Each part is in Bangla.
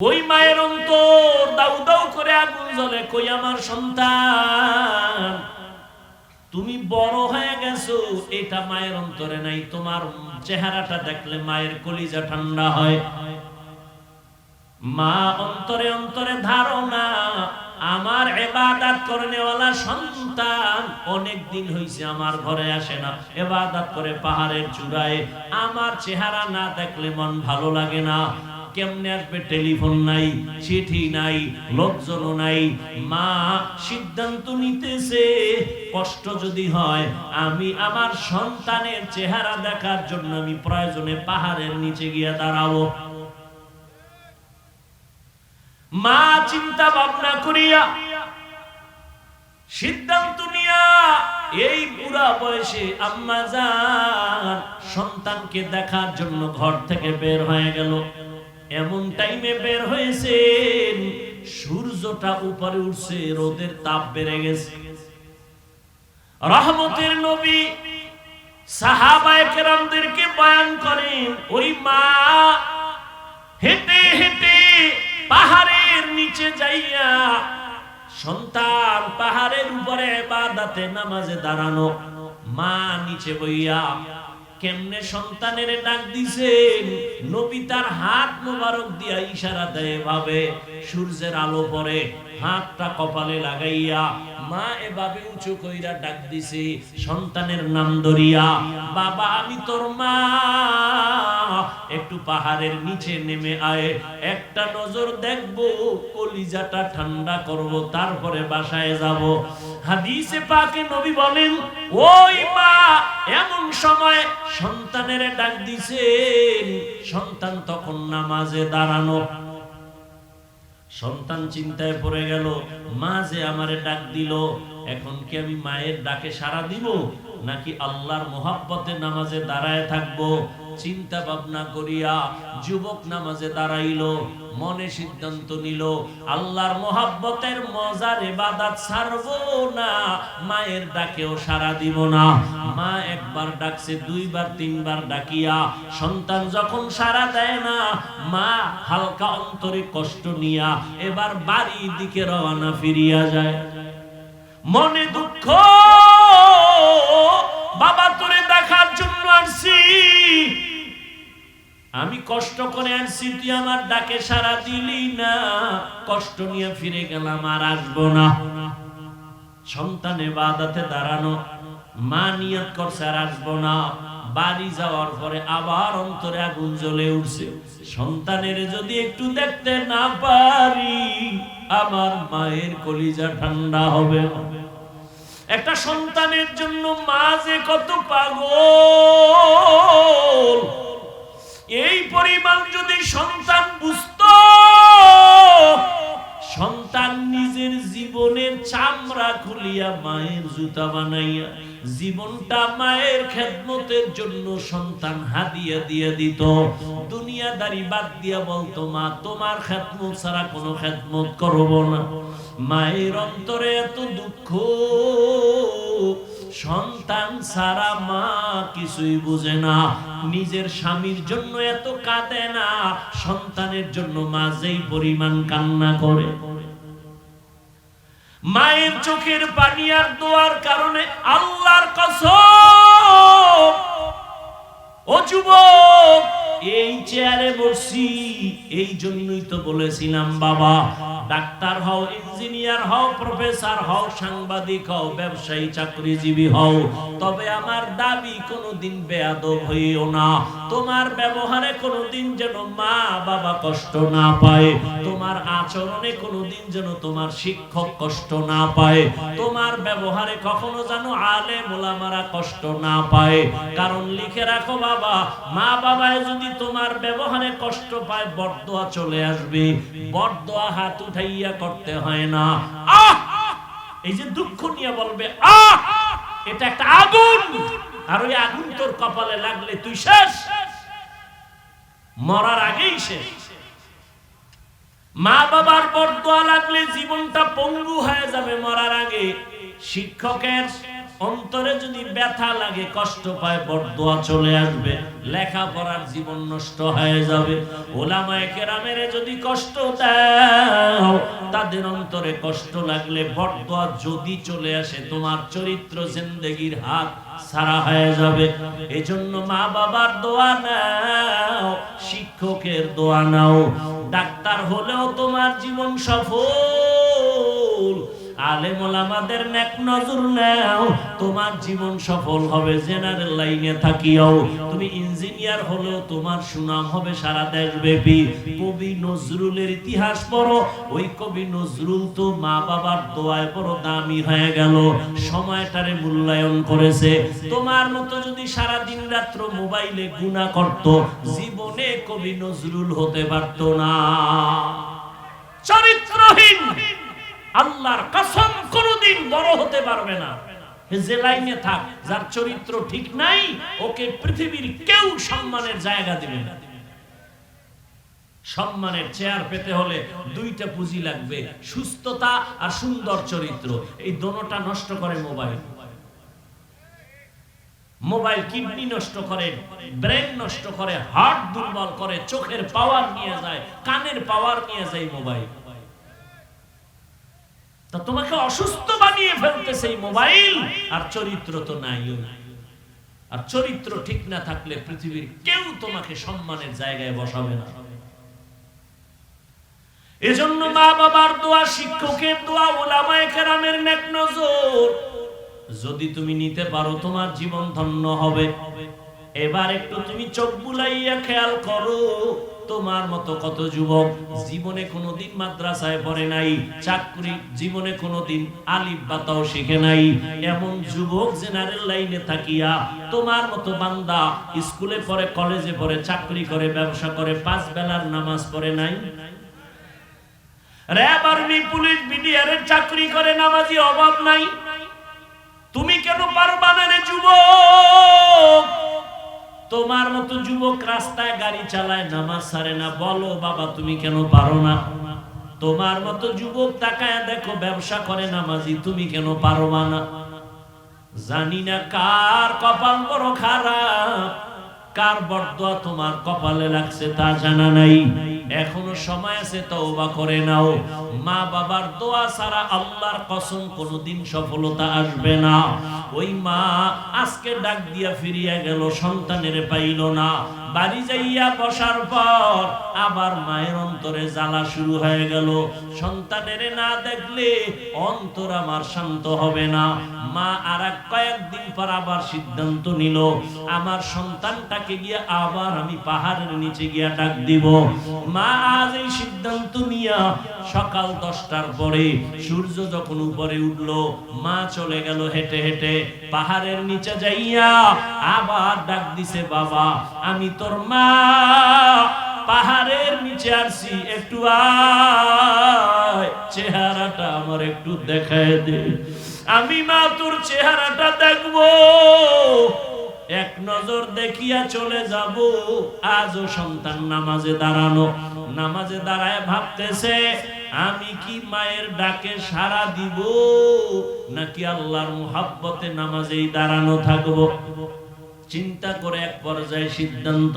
ওই মায়ের অন্তর, দাউ দাউ করে আগুন জ্বলে, কই আমার সন্তান? তুমি বড় হয়ে গেছো, এটা মায়ের অন্তরে নাই, তোমার চেহারাটা দেখলে মায়ের কলিজা ঠান্ডা হয়। মা অন্তরে অন্তরে ধারণা, আমার এবাদাত করনেওয়ালা সন্তান অনেক দিন হইছে আমার ঘরে আসে না, এবাদাত করে পাহাড়ের চূড়ায়, আমার চেহারা না দেখলে মন ভালো লাগে না। কেমনে আসবে? টেলিফোন নাই, চিঠি নাই, লোকজনও নাই। মা সিদ্ধান্ত নিতেছে, কষ্ট যদি হয়, আমি আমার সন্তানের চেহারা দেখার জন্য আমি প্রয়োজনে পাহাড়ের নিচে গিয়ে দাঁড়াবো। মা চিন্তা ভাবনা করিয়া সিদ্ধান্ত নিয়া, এই বুড়া বয়সে আম্মা যান সন্তানকে দেখার জন্য ঘর থেকে বের হয়ে গেল। এমন টাইমে বের হয়েছেন সূর্যটা উপরে উঠছে, রোদের তাপ বেড়ে গেছে। রহমতের নবী বয়ান করেন, ওই মা হেঁটে হেঁটে পাহাড়ের নিচে যাইয়া সন্তান পাহাড়ের উপরে বাদাতে নামাজে দাঁড়ানো, মা নিচে বইয়া কেমনে সন্তানের ডাক দিছে নবী তার হাত মোবারক দিয়া ইশারা দেয় ভাবে সূর্যের আলো পরে হাতটা কপালে লাগাইয়া মা এভাবে উঁচু কইরা ডাক দিছে, সন্তানের নাম ধরিয়া, বাবা, আমি তোর মা। একটু পাহাড়ের নিচে নেমে আয়, একটা নজর দেখব, কলিজাটা ঠান্ডা করব, তারপরে বাসায় যাব। হাদিসে পাকে নবী বলেন, ওই মা এমন সময় সন্তানের ডাক দিছেন সন্তান তখন নামাজে দাঁড়ানো। সন্তান চিন্তায় পড়ে গেল, মা যে আমারে ডাক দিল, এখন কি আমি মায়ের ডাকে সাড়া দিব? নাকি আল্লাহর মোহাব্বতে নামাজে দাঁড়ায় থাকব? চিন্তা ভাবনা করিয়া যুবক নামাজে দাঁড়াইলো, মনে সিদ্ধান্ত নিল, আল্লাহর মোহাব্বতের মজার এবাদাত ছাড়বো না, মায়ের ডাকেও সাড়া দিব না। মা একবার ডাকছে, দুইবার, তিনবার ডাকিয়া সন্তান যখন সাড়া দেয় না, মা হালকা অন্তরে কষ্ট নিয়া এবার বাড়ির দিকে রওনা ফিরিয়া যায়। মনে দুঃখ, বাবা তোরে দেখার জন্য আসছি। আমি কষ্ট করে আনছি, তুই আমার ডাকে সারা দিলি না। কষ্ট নিয়ে ফিরে গেলাম, আর আসব না। সন্তানে বাদাতে দাঁড়ানো, মা নিয়ত করছে, আর আসব না। বাড়ি যাওয়ার পরে আবার অন্তরে আগুন জ্বলে উঠছে। সন্তানের যদি একটু দেখতে না পারি, আমার মায়ের কলিজা ঠান্ডা হবে একটা সন্তানের জন্য মা যে কত পাগল। এই পরিমাণ যদি সন্তান বুঝত, সন্তান নিজের জীবনের চামড়া খুলিয়া মায়ের জুতা বানাইয়া জীবনটা মায়ের খেদমতের জন্য সন্তান হাদিয়া দিয়ে দিত। দুনিয়াদারি বাদ দিয়া বলতো, মা, তোমার খেদমত ছাড়া কোনো খেদমত করব না। মায়ের অন্তরে এত দুঃখ সন্তান সারা মা কিছুই বুঝে না। নিজের স্বামীর জন্য এত কাঁদে না। সন্তানের জন্য মা যেই পরিমাণ কান্না করে। মায়ের চোখের পানি আর দোয়ার কারণে আল্লাহর কসম ও যুবক, এই চেয়ারে বসছি। এই জন্যই তো বলেছিলাম, বাবা, ডাক্তার হও ইঞ্জিনিয়ার হও প্রফেসর হও, সাংবাদিক হও, ব্যবসায়ী, চাকরিজীবী হও। তবে আমার দাবি কোনোদিন বেয়াদব হইও না। তোমার ব্যবহারে কোনোদিন যেন মা বাবা কষ্ট না পায়। তোমার আচরণে কোনোদিন যেন তোমার শিক্ষক কষ্ট না পায়। তোমার ব্যবহারে কখনো যেন আলে মোলামারা কষ্ট না পায়। কারণ লিখে রাখো, বাবা মা বাবায় যদি তোমার ব্যবহারে কষ্ট পায়, বরদোয়া চলে আসবে। বরদোয়া হাত উঠাইয়া করতে হয় না। এই যে দুঃখ নিয়ে বলবে, আহ! এটা একটা আগুন। আর ওই আগুন তোর কপালে লাগলে তুই শেষ। মরার আগেই শেষ। মা বাবার বরদোয়া লাগলে জীবনটা পঙ্গু হয়ে যাবে মরার আগে। শিক্ষকের অন্তরে যদি ব্যথা লাগে, কষ্ট পায়, বরদোয়া চলে আসবে, লেখাপড়ার জীবন নষ্ট হয়ে যাবে। ওলামায়ে কেরামের যদি কষ্ট দাও, তাদের অন্তরে কষ্ট লাগলে বরদোয়া যদি চলে আসে, তোমার চরিত্র জিন্দেগির হাত সারা হয়ে যাবে। এজন্য মা বাবার দোয়া নাও, শিক্ষকের দোয়া নাও। ডাক্তার হলেও তোমার জীবন সফল। আলেম ইতিহাস পড়ো। ওই কবি নজরুল তো মা বাবার দোয়ায় বড় দামি হয়ে গেল। সময়টারে মূল্যায়ন করেছে। তোমার মতো যদি সারা দিন রাত্র মোবাইলে গুণা করত, জীবনে কবি নজরুল হতে পারত না। চরিত্রহীন। আল্লাহর কসম কোনদিন বড় হতে পারবে না। যে লাইনে থাক, যার চরিত্র ঠিক নাই, ওকে পৃথিবীর কেউ সম্মানের জায়গা দিবে না। সম্মানের চেয়ার পেতে হলে দুইটা পুঁজি লাগবে, সুস্থতা আর সুন্দর চরিত্র। এই দোনোটা নষ্ট করে মোবাইল। মোবাইল কিডনি নষ্ট করে, ব্রেন নষ্ট করে, হার্ট দুর্বল করে, চোখের পাওয়ার নিয়ে যায়, কানের পাওয়ার নিয়ে যায় মোবাইল। তা তোমাকে অসুস্থ বানিয়ে ফেলতেছে এই মোবাইল, আর চরিত্র তো নাই আর চরিত্র ঠিক না থাকলে পৃথিবীর কেউ তোমাকে সম্মানের জায়গায় বসাবে না। এজন্য মা বাবার দোয়া, শিক্ষকের দোয়া, ওলামায়ে কেরামের নেক নজর। যদি তুমি নিতে পারো, তোমার জীবন ধন্য হবে। এবার একটু তুমি চোখ বুলাইয়া খেয়াল করো। তোমার মতো কত যুবক জীবনে কোনোদিন মাদ্রাসায় পড়ে নাই, চাকরি জীবনে কোনোদিন আলিফ বাতাও শিখে নাই। এমন যুবক জেনারেল লাইনে থাকিয়া তোমার মতো বান্দা স্কুলে পড়ে, কলেজে পড়ে, চাকরি করে, ব্যবসা করে, পাঁচ বেলার নামাজ পড়ে নাই। র্যাব আর্মি, পুলিশ, বিডিআর এর চাকরি করে নামাজি অভাব নাই। তুমি কেন পারবা না রে যুবক? তোমার মতো যুবক রাস্তায় গাড়ি চালায়, নামাজ সারে না। বলো, বাবা, তুমি কেন পারো না? তোমার মতো যুবক তাকায় দেখো, ব্যবসা করে নামাজি, তুমি কেন পারো না? জানি না কার কপাল বড় খারাপ, কার বরদোয়া তোমার কপালে লাগছে তা জানা নাই। এখনও সময় আছে তওবা করে নাও। মা বাবার দোয়া ছাড়া আল্লাহর কসম কোনোদিন সফলতা আসবে না। ওই মা আজকে ডাক দিয়া ফিরিয়া গেল, সন্তানের পাইল না। বাড়ি যাইয়া বসার পর আবার মায়ের অন্তরে জ্বালা শুরু হয়ে গেল। সন্তানের না দেখলে অন্তর আমার শান্ত হবে না। মা আর কয়েকদিন পর আবার সিদ্ধান্ত নিল, আমার সন্তানটাকে গিয়ে আবার আমি পাহাড়ের নিচে গিয়া ডাক দিব। মা, আজ এই সিদ্ধান্ত নিয়া সকাল দশটার পরে সূর্য যখন উপরে মা চলে গেল হেঁটে হেঁটে পাহাড়ের নিচে যাইয়া আবার ডাক দিছে, বাবা, আমি তোর মা, পাহাড়ের নিচে আসছি, একটু চেহারাটা আমার একটু দেখায় দে। আমি মা, তোর চেহারাটা দেখব এক নজর দেখিয়া চলে যাব। আজও সন্তান নামাজে দাঁড়ানো। নামাজে দাঁড়ায় ভাবতেছে, আমি কি মায়ের ডাকে সারা দিব? নাকি আল্লাহর মুহাব্বতে নামাজেই দাঁড়ানো থাকব? চিন্তা করে এক পর্যায়ে সিদ্ধান্ত,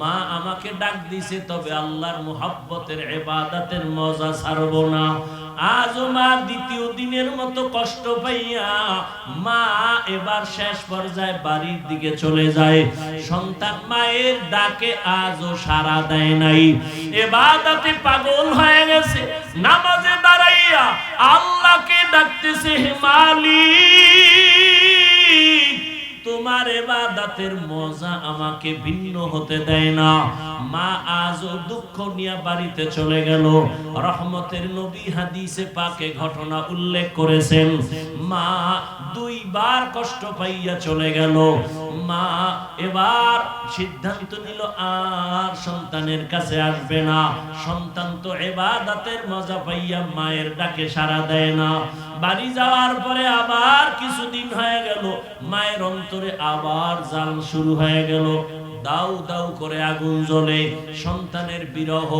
মা আমাকে ডাক দিছে, তবে আল্লাহর মুহাব্বতের ইবাদতের মজা ছাড়ব না। আজ মা দ্বিতীয় দিনের মতো কষ্ট পাইয়া মা এবার শেষ পর্যায়ে বাড়ির দিকে চলে যায়। সন্তান মায়ের ডাকে আজও সারা দেয় নাই। এবাদতে পাগল হয়ে গেছে। নামাজে দাঁড়াইয়া আল্লাহকে ডাকতেছে, হে মালিক! তোমার এবাদাতের মজা আমাকে ভিন্ন হতে দেয় না। মা আজও দুঃখ নিয়ে বাড়িতে চলে গেল। রহমতের নবী হাদিসে পাকে ঘটনা উল্লেখ করেছেন। মা দুইবার কষ্ট পাইয়া চলে গেল। মা এবার সিদ্ধান্ত নিল, আর সন্তানের কাছে আসবে না। সন্তান তো এবাদাতের মজা পাইয়া মায়ের ডাকে সাড়া দেয় না। বাড়ি যাওয়ার পরে আবার কিছুদিন হয়ে গেল, মায়ের অন্তরে আবার জাল শুরু হয়ে গেল। দাউ দাউ করে আগুন জ্বলে, সন্তানের বিরহ,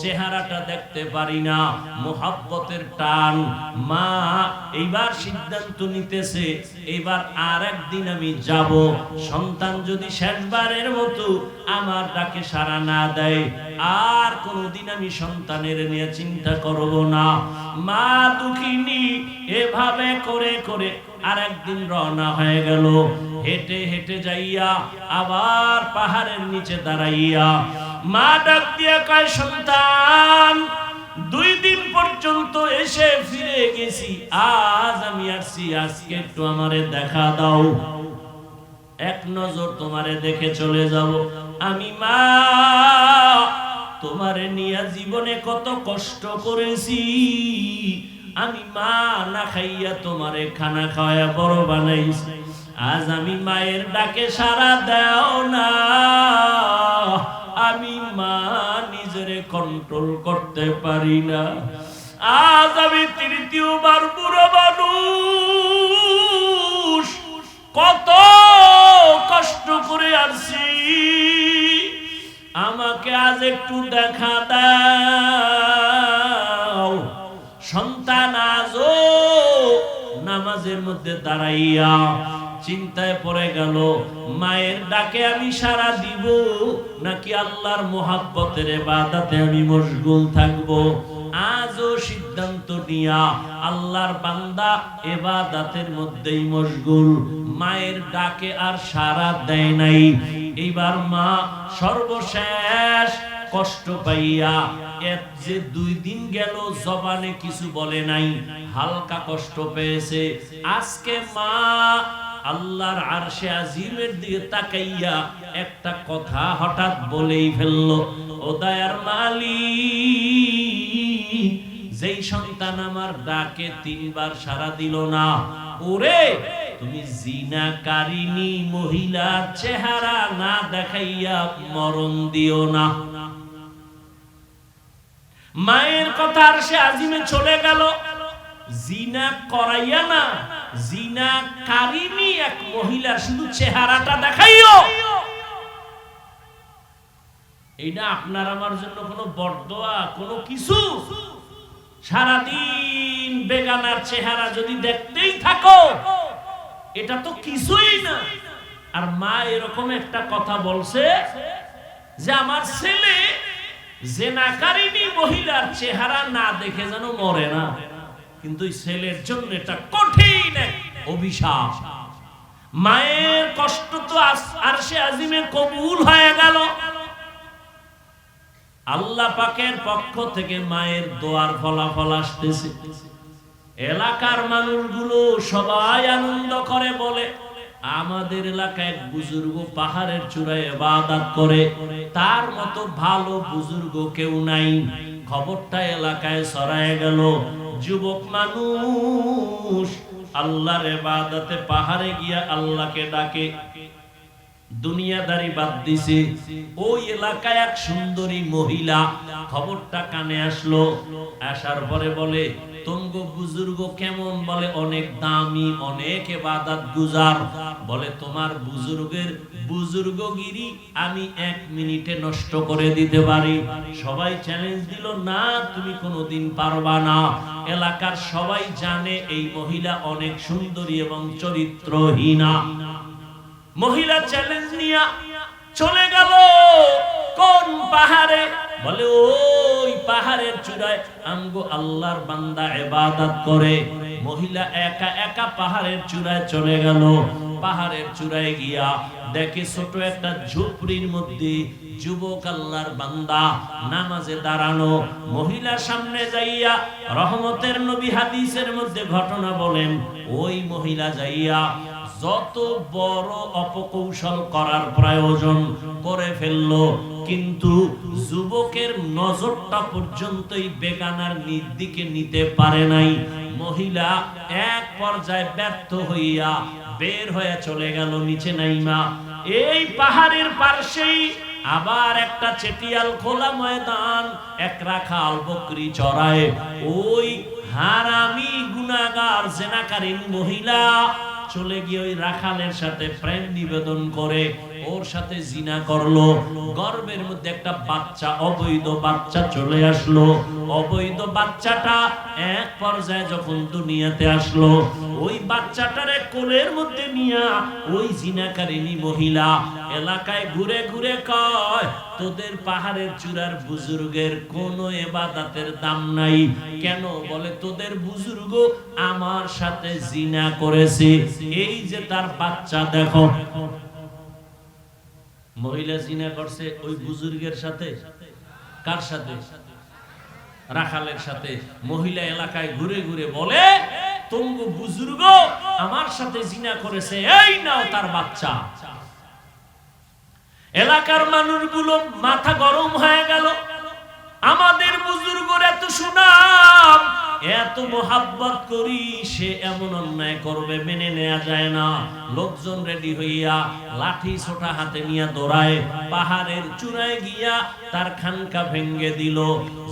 চেহারাটা দেখতে পারি না, মোহাব্বতের টান। মা, এইবার সিদ্ধান্ত নিতেছে এবার আর একদিন আমি যাব। সন্তান যদি শেষবারের মতো আমার ডাকে সাড়া না দেয়, আর কোনোদিন আমি সন্তানের নিয়ে চিন্তা করব না। মা, দুঃখিনী, এভাবে করে করে আর একদিন রওনা হয়ে গেল। হেঁটে হেঁটে যাইয়া আবার পাহাড়ের নিচে দাঁড়াইয়া মা ডাক দিয়া কয়, সন্তান, দুই দিন পর্যন্ত এসে ফিরে গেছি। আজ আমি আসছি, আজকে একটু আমারে দেখা দাও। এক নজর তোমারে দেখে চলে যাব। আমি মা, তোমারে নিয়ে জীবনে কত কষ্ট করেছি। আমি মা না খাইয়া তোমারে খানা খাওয়া বড় বানাইছি। আজ আমি মায়ের ডাকে সারা দাও না। আমি মা নিজেরে কন্ট্রোল করতে পারি না। আজ আমি তৃতীয়বার বুড়ো মানুষ। কত কষ্ট করে আসছি। আমাকে আজ একটু দেখা দাও সন্তান আজও নামাজের মধ্যে দাঁড়াইয়া চিন্তায় পড়ে গেল, মায়ের ডাকে আমি সারা দিব নাকি আল্লাহর মোহাব্বতের বাদাতে আমি মশগুল থাকব? আজও সিদ্ধান্ত নিয়া আল্লাহর বান্দা এবাদাতের মধ্যেই মশগুল। মায়ের ডাকে আর সারা দেয় নাই। এইবার মা সর্বশেষ কষ্ট পাইয়া এত যে দুই দিন গেল, জবানে কিছু বলে নাই। হালকা কষ্ট পেয়েছে। আজকে মা আল্লাহর আরশে আজিমের দিকে তাকাইয়া একটা কথা হঠাৎ বলেই ফেলল, ও দয়ার মালিক, যেই সন্তান আমার ডাকে তিনবার সারা দিল না, ওরে, তুমি জিনাকারিনী মহিলার চেহারা না দেখাইয়া মরণ দিও না। মায়ের কথা আর সে আজিমে চলে গেল। জিনা করাইয়া না, জিনা কারিনী এক মহিলার শুধু চেহারাটা দেখাইও। এইটা আপনার আমার জন্য কোনো বরদোয়া, কোনো কিছু? সারাদিন বেগানার চেহারা যদি দেখতেই থাকো, এটা তো কিছুই না। আর মা এরকম একটা কথা বলছে যে, আমার ছেলে জেনাকারিনী মহিলার চেহারা না দেখে যেন মরে না। কিন্তু ছেলের জন্য এটা কঠিন অভিশাপ। মায়ের কষ্ট তো আর সে আজিমে কবুল হয়ে গেল। আল্লাহ পাকের পক্ষ থেকে মায়ের দোয়ার ফলাফল আসতেছে। এলাকার মানুষগুলো সবাই আনন্দ করে বলে আমাদের এলাকায় এক বুজুর্গ পাহাড়ের চূড়ায় ইবাদত করে। তার মতো ভালো বুজুর্গ কেউ নাই। খবরটা এলাকায় ছড়ায় গেল। যুবক মানুষ আল্লাহর ইবাদতে পাহাড়ে গিয়া আল্লাহকে ডাকে। দুনিয়াদারি বাদ দিছে। ওই এলাকায় এক সুন্দরী মহিলা খবরটা কানে আসলো। আসার পরে বলে তঙ্গ বুজুর্গ কেমন বলে? অনেক দামি, অনেক এবাদাত গুজার। বলে, তোমার বুজুর্গের বুজুর্গগিরি আমি এক মিনিটে নষ্ট করে দিতে পারি। সবাই চ্যালেঞ্জ দিল, না, তুমি কোনোদিন পারবা না। এলাকার সবাই জানে এই মহিলা অনেক সুন্দরী এবং চরিত্রহীনা। মহিলা চ্যালেঞ্জ নিয়ে চলে গেল। কোন পাহাড়ে? বলে, ওই পাহাড়ের চূড়ায় আমগো আল্লাহর বান্দা ইবাদত করে। মহিলা একা একা পাহাড়ের চূড়ায় চলে গেল। পাহাড়ের চূড়ায় গিয়া দেখে ছোট একটা ঝুপড়ির মধ্যে যুবক আল্লাহর বান্দা নামাজে দাঁড়ানো মহিলার সামনে যাইয়া রহমতের নবী হাদিসের মধ্যে ঘটনা বলেন, ওই মহিলা যাইয়া যত বড় অপকৌশল করার প্রয়োজন করে ফেলল, কিন্তু যুবকের নজরটা পর্যন্তই বেগানার দিকে নিতে পারে নাই। মহিলা এক পর্যায়ে ব্যর্থ হইয়া বের হয়ে চলে গেল নিচে নাইমা। এই পাহাড়ের পার্শ্বেই আবার একটা চেটিয়াল খোলা ময়দান, এক রাখাল বকরি চড়ায়। ওই হারামি গুনাগার, জেনাকারীন মহিলা চলে গিয়ে ওই রাখালের সাথে প্রেম নিবেদন করে ওর সাথে জিনা করল। গর্ভের মধ্যে একটা বাচ্চা, অবৈধ বাচ্চা চলে আসলো। অবৈধ বাচ্চাটা এক পর্যায়ে যখন দুনিয়াতে আসলো, ওই বাচ্চাটারে কোলের মধ্যে নিয়া ওই জিনাকারিনী মহিলা এলাকায় ঘুরে ঘুরে কয়, তোদের পাহাড়ের চূড়ার বুজুর্গের কোনো এবাদাতের দাম নাই। কেন? বলে, তোদের বুজুর্গ আমার সাথে জিনা করেছে। এই যে তার বাচ্চা, দেখো। মহিলা জিনা করছে ওই বুজুর্গের সাথে? কার সাথে? রাখালের সাথে। মহিলা এলাকায় ঘুরে ঘুরে বলে তঙ্গ বুজুর্গ আমার সাথে জিনা করেছে, এই নাও তার বাচ্চা। এলাকার মানুষগুলো মাথা গরম হয়ে গেল। আমাদের বুজুর্গর এত সুনাম এত মোহাব্বত করি, সে এমন অন্যায় করবে, মেনে নেওয়া যায় না। লোকজন রেডি হইয়া লাঠি ছোটা হাতে নিয়ে দৌড়ায়, পাহাড়ের চূড়ায় গিয়া তার খানকা ভেঙ্গে দিল।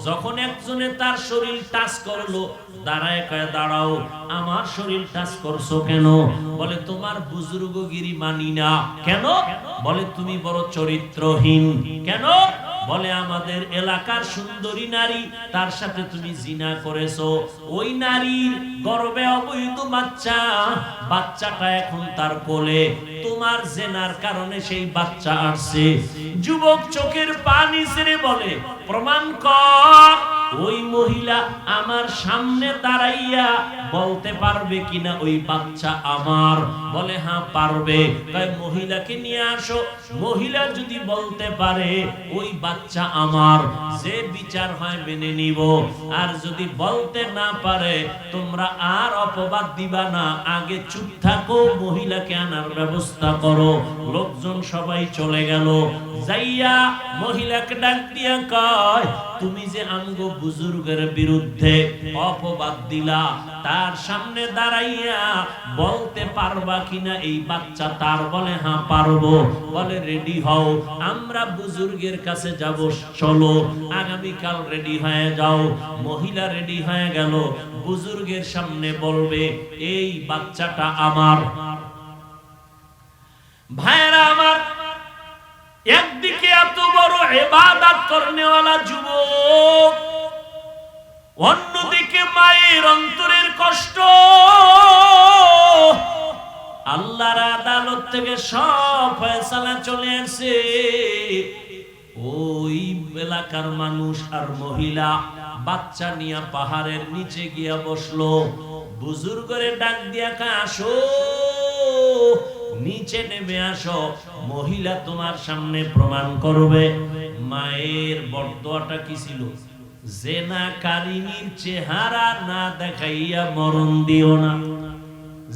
যখন একজনে তার শরীর টাচ করল, দাঁড়ায় কয়ে, দাঁড়াও, আমার শরীর টাচ করছ কেন? বলে, তোমার বুজুর্গগিরি মানি না। কেন? বলে, তুমি বড় চরিত্রহীন। কেন? বলে, আমাদের এলাকার সুন্দরী নারী, তার সাথে তুমি জিনা করেছ। ওই নারীর গর্বে অবৈধ বাচ্চা, বাচ্চাটা এখন তার কোলে। তোমার জেনার কারণে সেই বাচ্চা আসছে। যুবক চোখের পানি ছেড়ে বলে, প্রমাণ কর, ওই মহিলা আমার সামনে দাঁড়াইয়া বলতে পারবে কিনা ওই বাচ্চা আমার? বলে হ্যাঁ পারবে। তাই মহিলাকে নিয়ে আসো। মহিলা যদি বলতে পারে, ওই বাচ্চা আমার, যে বিচার হয় মেনে নিব। আর যদি বলতে না পারে, তোমরা আর অপবাদ দিবা না, আগে চুপ থাকো, মহিলাকে আনার ব্যবস্থা করো। লোকজন সবাই চলে গেল। যাইয়া মহিলাকে ডাক দিয়া কয়, তুমি যে আমগো বুজুর্গের বিরুদ্ধে অপবাদ দিলা, তার সামনে দাঁড়াইয়া বলতে পারবা কিনা, এই বাচ্চা তার বলে হ্যাঁ পারব। বলে, রেডি হও, আমরা বুজুর্গের কাছে যাব, চলো, আগামীকাল রেডি হয়ে যাও। মহিলা রেডি হয়ে গেল, বুজুর্গের সামনে বলবে, এই বাচ্চাটা আমার। ভাইরা আমার, একদিকে এত বড় এবাদাত করনেওয়ালা যুবক অন্যদিকে মায়ের অন্তরের কষ্ট। আল্লাহর আদালত থেকে সব ফয়সালা চলে আসে। ওই এলাকার মানুষ আর মহিলা বাচ্চা নিয়ে পাহাড়ের নিচে গিয়া বসল। বুজুর্গরে ডাক দিয়া কা আসো। নিচে নেমে আসো। মহিলা তোমার সামনে প্রমাণ করবে। মায়ের বরদোয়াটা কি ছিল? জেনা কারিনীর চেহারা না দেখাইয়া মরণ দিও না।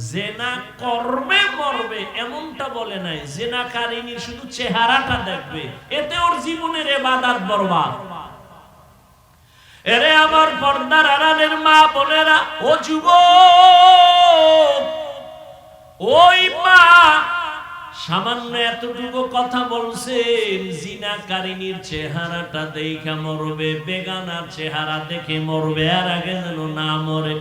জেনা করবে মরবে, এমনটা বলে নাই। জেনা কারিনীর শুধু চেহারাটা দেখবে, এতে ওর জীবনের এবাদাত বরবাদ। এরে আমার পর্দার আড়ালের মা বোনেরা, ও যুবক, ওই মা সামান্য এতটুকু কথা বলছেন, জিনাকারিনীর চেহারাটা দেখে মরবে, বেগানার চেহারা দেখে মরবে, আর আগে যেন না মরে।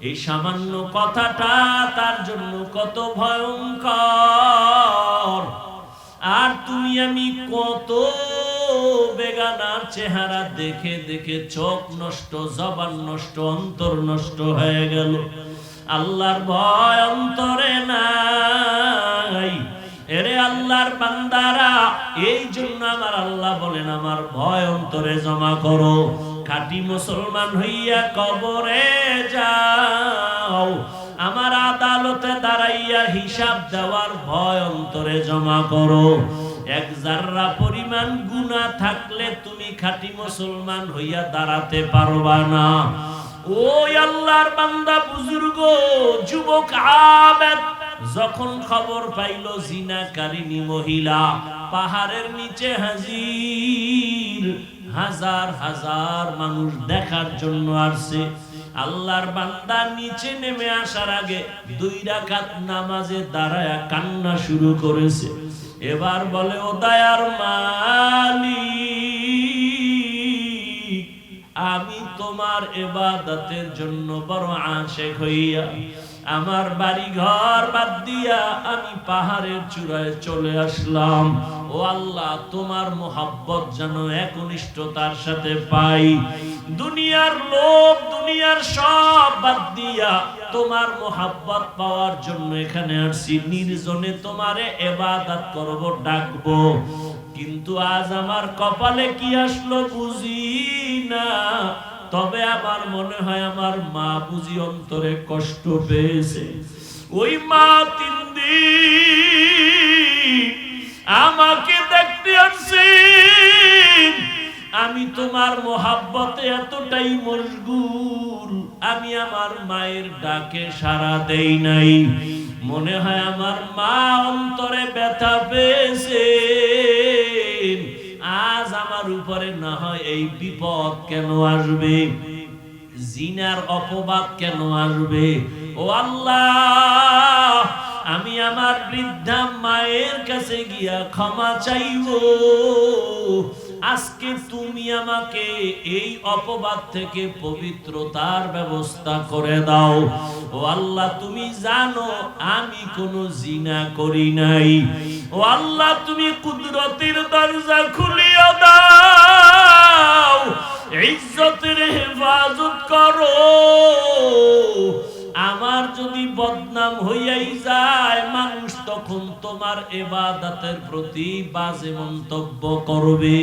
এই সামান্য কথাটা তার জন্য কত ভয়ঙ্কর। আর তুমি আমি কত বেগানার চেহারা দেখে দেখে চোখ নষ্ট, জবান নষ্ট, অন্তর নষ্ট হয়ে গেল। আল্লাহর ভয় অন্তরে এরে আল্লাহর বান্দারা, এই জন্য আমার আল্লাহ বলেন, আমার ভয় অন্তরে জমা করো। খাঁটি মুসলমান হইয়া কবরে যাও। আমার আদালতে দাঁড়াইয়া হিসাব দেওয়ার ভয় অন্তরে জমা করো। এক জাররা পরিমাণ গুণা থাকলে তুমি খাঁটি মুসলমান হইয়া দাঁড়াতে পারবা না। ওই আল্লাহর বান্দা বুজুর্গ, যুবক আবেদ যখন খবর পাইল জিনাকারিনী মহিলা, পাহাড়ের নিচে হাজির, হাজার হাজার মানুষ দেখার জন্য আসছে। আল্লাহর বান্দা নিচে নেমে আসার আগে দুই রাকাত নামাজে দাঁড়ায় কান্না শুরু করেছে। এবার বলে, ও দয়ার মালি আমি তোমার এবাদতের জন্য বড় আশেক হইয়া আমার বাড়ি ঘর বাদ দিয়া আমি পাহাড়ের চূড়ায় চলে আসলাম। ও আল্লাহ, তোমার মোহাব্বত যেন একনিষ্ঠতার সাথে পাই। দুনিয়ার লোভ, দুনিয়ার সব বাদ দিয়া তোমার মোহাব্বত পাওয়ার জন্য এখানে আসছি। নির্জনে তোমারে এবাদাত করব, ডাকবো। কিন্তু আজ আমার কপালে কি আসলো বুঝি না। তবে আমার মনে হয় আমার মা বুঝি অন্তরে কষ্ট পেয়েছে। ওই মা তিন আমাকে দেখতে আসছেন আমি তোমার মোহাব্বতে এতটাই মশগুল, আমি আমার মায়ের ডাকে সাড়া দেই নাই। মনে হয় আমার মা অন্তরে ব্যথা পেয়েছে। আজ আমার উপরে না হয় এই বিপদ কেন আসবে? জিনার অপবাদ কেন আসবে? ও আল্লাহ, আমি আমার বৃদ্ধা মায়ের কাছে গিয়া ক্ষমা চাইব। আজকে তুমি আমাকে এই অপবাদ থেকে পবিত্রতার ব্যবস্থা করে দাও। ও আল্লাহ, তুমি জানো আমি কোনো জিনা করি নাই। ও আল্লাহ, তুমি কুদরতের দরজা খুলিয়া দাও। ইজ্জতের হেফাজত করো। আমার যদি বদনাম হইয়াই যায়, মানুষ তখন তোমার এবাদাতের প্রতি বাজে মন্তব্য করবে,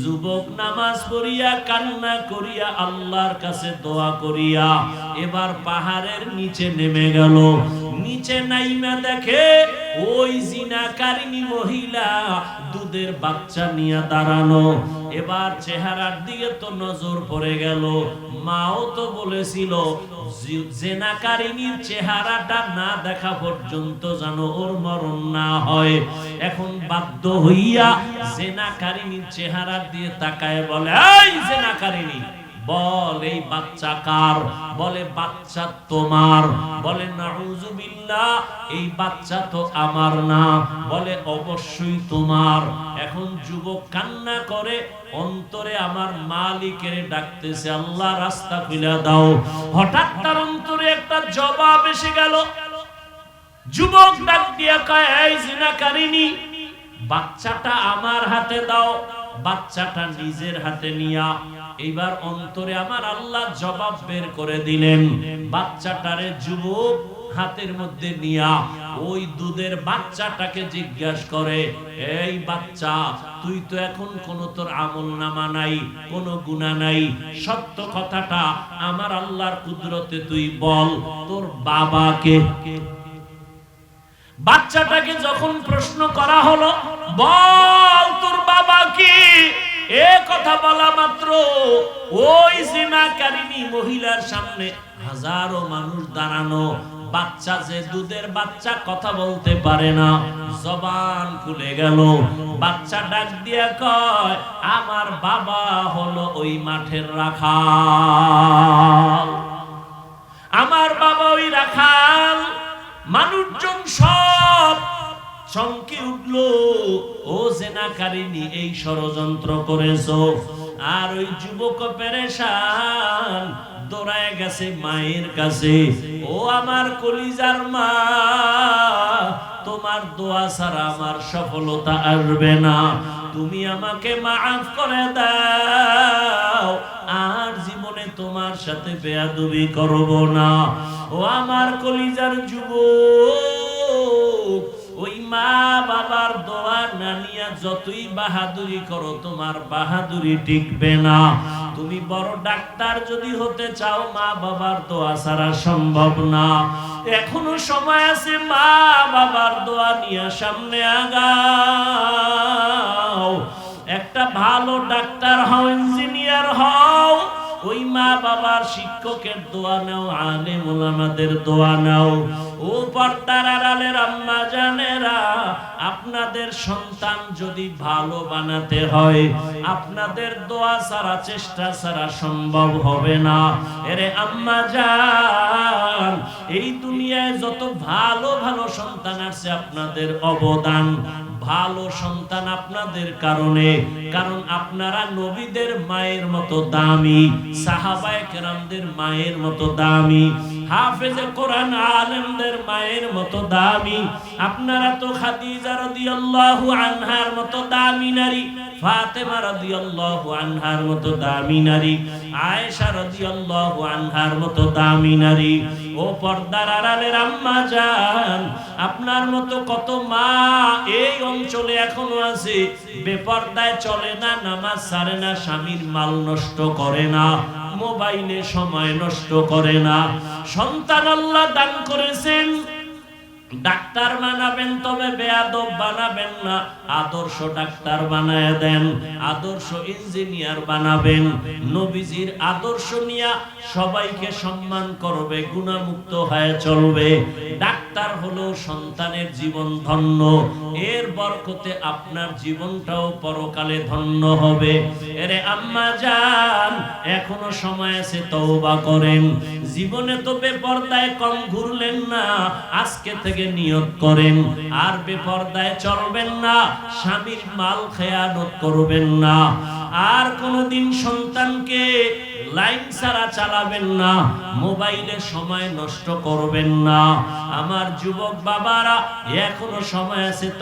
যুবক নামাজ পড়িয়া, কান্না করিয়া, আল্লাহর কাছে দোয়া করিয়া, এবার পাহাড়ের নিচে নেমে গেল। নিচে নাইমা দেখে, ওই জিনাকারিনী মহিলা দুধের বাচ্চা নিয়ে দাঁড়ানো। এবার চেহারার দিকে তো নজর পড়ে গেল। মাও তো বলেছিল জেনাকারিনীর চেহারাটা না দেখা পর্যন্ত যেন ওর মরণ না হয়। এখন বাধ্য হইয়া জেনাকারিনীর চেহারার দিয়ে তাকায় বলে, এই জেনাকারিনী বল বাচ্চা কার? বলে, বাচ্চা তোমার। বলে নাউজুবিল্লাহ এই বাচ্চা তো আমার না। বলে, অবশ্যই তোমার। এখন যুবক কান্না করে, অন্তরে আমার মালিকের ডাকতেছে, আল্লাহ, রাস্তা দাও। হঠাৎ তার অন্তরে একটা জবাব এসে গেল। যুবক ডাক দিয়া কয়, এই জিনাকারিনী, বাচ্চাটা আমার হাতে দাও, বাচ্চাটা নিজের হাতে নিয়া। এইবার অন্তরে আমার আল্লাহ জবাব বের করে দিলেন, বাচ্চাটারে যুবক হাতের মধ্যে নিয়া ওই দুধের বাচ্চাটাকে জিজ্ঞাসা করে, এই বাচ্চা, তুই তো এখন কোন তোর আমল নামা নাই, কোন গুণা নাই। সত্য কথাটা আমার আল্লাহর কুদরতে তুই বল, তোর বাবাকে। বাচ্চাটাকে যখন প্রশ্ন করা হলো, বল! কথা বলা মাত্র, ওই মহিলার সামনে হাজারো মানুষ দাঁড়ানো। বাচ্চা যে দুধের বাচ্চা কথা বলতে পারে না, জবান খুলে গেল। বাচ্চা ডাক দিয়া কয়, আমার বাবা হলো ওই মাঠের রাখাল। আমার বাবা ওই রাখাল। মানুষজন সব চমকে উঠল, ও জেনাকারিনী এই ষড়যন্ত্র করেছ। আর ওই যুবক পেরেশান দৌড়ায় গেছে মায়ের কাছে, ও আমার কলিজার মা, তোমার দোয়া ছাড়া আমার সফলতা আসবে না। তুমি আমাকে মাফ করে দাও, আর জীবনে তোমার সাথে বেয়াদবি করব না। ও আমার কলিজার যুবক মা বাবার দোয়া না নিয়া যতই বাহাদুরি করো, তোমার বাহাদুরি টিকবে না। তুমি বড় ডাক্তার যদি হতে চাও মা বাবার দোয়া ছাড়া সম্ভব না। এখনও সময় আছে মা বাবার দোয়া নিয়ে সামনে আগাও। একটা ভালো ডাক্তার হও, ইঞ্জিনিয়ার হও। ওই মা বাবার শিক্ষকের দোয়া নাও আলে মোলামাদের দোয়া নাও। ও পর্দার আড়ালের আম্মা জানেরা, আপনাদের সন্তান যদি ভালো বানাতে হয়, আপনাদের দোয়া ছাড়া, চেষ্টা ছাড়া সম্ভব হবে না। এরে আম্মা জান, এই দুনিয়ায় যত ভালো ভালো সন্তান আছে, আপনাদের অবদান ভালো সন্তান আপনাদের কারণে, কারণ আপনারা নবীদের মায়ের মতো দামি, সাহাবায়ে কেরামদের মায়ের মতো দামি। হাফেজে কোরআন আলেমদের মায়ের মতো দামি। আপনারা তো খাদিজা রাদিয়াল্লাহু আনহার মতো দামি নারী, ফাতেমা রাদিয়াল্লাহু আনহার মতো দামি নারী, আয়েশা রাদিয়াল্লাহু আনহার মতো দামি নারী। ও পর্দার আড়ালের আম্মা জান, আপনার মতো কত মা এই অঞ্চলে এখনও আছে। বেপর্দায় চলে না, নামাজ সারে না, স্বামীর মাল নষ্ট করে না, মোবাইলে সময় নষ্ট করে না। সন্তান আল্লাহ দান করেছেন ডাক্তার বানাবেন, তবে বেয়াদব বানাবেন না। আদর্শ ডাক্তার বানায় দেন, আদর্শ ইঞ্জিনিয়ার বানাবেন। নবীজির আদর্শ নিয়া সবাইকে সম্মান করবে, গুণামুক্ত হয়ে চলবে। ডাক্তার হলো সন্তানের জীবন ধন্য। এর বরকতে আপনার জীবনটাও পরকালে ধন্য হবে। এরে আম্মা যান, এখনও সময় আছে, তওবা করেন। জীবনে তো বেপর্দায় কম ঘুরলেন না, আজকে থেকে নিয়ত করেন। আর বেপর্দায় চলবেন না, স্বামীর মাল খেয়ানত করবেন না। আর কোনদিন সন্তানকে লাইন ছাড়া চালাবেন না, মোবাইলে সময় নষ্ট করবেন না। আমার যুবক বাবারা, এখনও সময় আছে